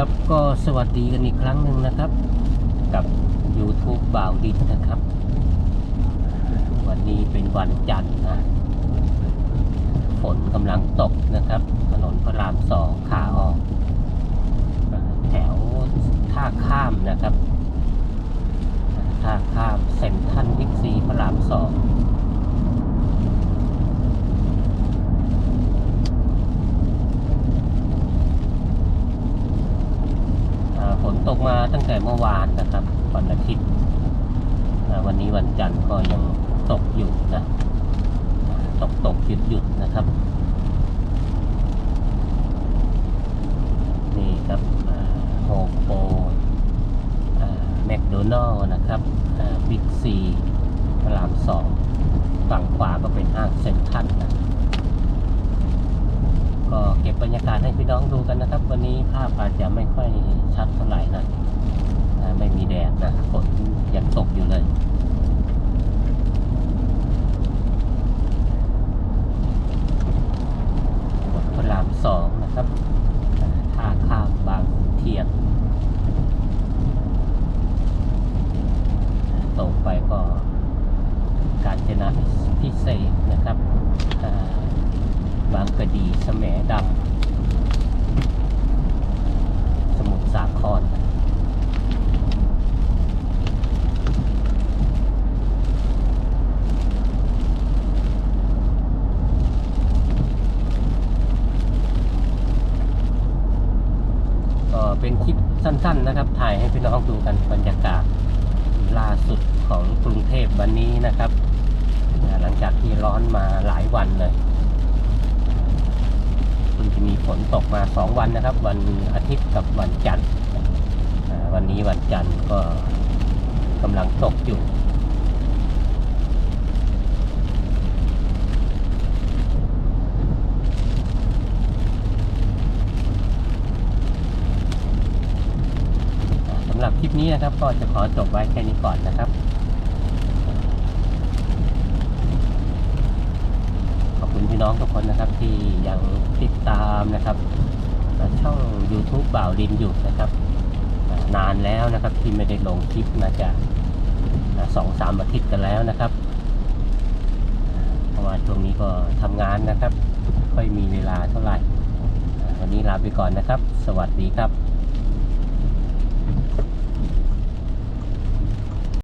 ครับก็สวัสดีกันอีกครั้งหนึ่งนะครับ กับ YouTube บ่าวดินนะครับ วันนี้เป็นวันจันทร์นะฝนกำลังตกนะครับ ถนนพระรามสองขาออก แถวท่าข้ามนะครับ ท่าข้ามเซ็นทรัลบิ๊กซีพระรามสอง อ่าฝ นตกมาตั้งแต่เมื่อวานนะครับวันอาทิตย์วันนี้วันจันทร์ก็ยังตกอยู่นะตกตกหยุดหยุดนะครับ นี่ครับโฮโปแมคโดนัลล์นะครับบิ๊กซีพระรามสองฝั่งขวาก็เป็นห้างเซ็นทรัลนะก็เก็บบรรยากาศให้พี่น้องดูกันนะครับ วันนี้ภาพอาจจะไม่ 2 นะครับท่าข้ามบางเทียนตรงไปก็การจนาพิเศษนะครับบางกระดีสแสมดำ เป็นคลิปสั้น ๆ นะครับ ถ่ายให้พี่น้องดูกันบรรยากาศล่าสุดของกรุงเทพวันนี้นะครับ หลังจากที่ร้อนมาหลายวันเลยคุณจะมีฝนตกมาสองวันนะครับ วันอาทิตย์กับวันจันทร์วันนี้วันจันทร์ก็กำลังตกอยู่ อ่าสำห รับคลิปนี้นะครับ ก็จะขอจบไว้แค่นี้ก่อนนะครับ ขอบคุณพี่น้องทุกคนนะครับ ที่ยังติดตามนะครับช่อง YouTube บ่าวลินอยู่นะครับ นานแล้วนะครับที่ไม่ได้ลงคลิปมาจะสองสามอาทิตย์กันแล้วนะครับเพราะว่าช่วงนี้ก็ทำงานนะครับ ค่อยมีเวลาเท่าไหร่วันนี้ลาไปก่อนนะครับ สวัสดีครับ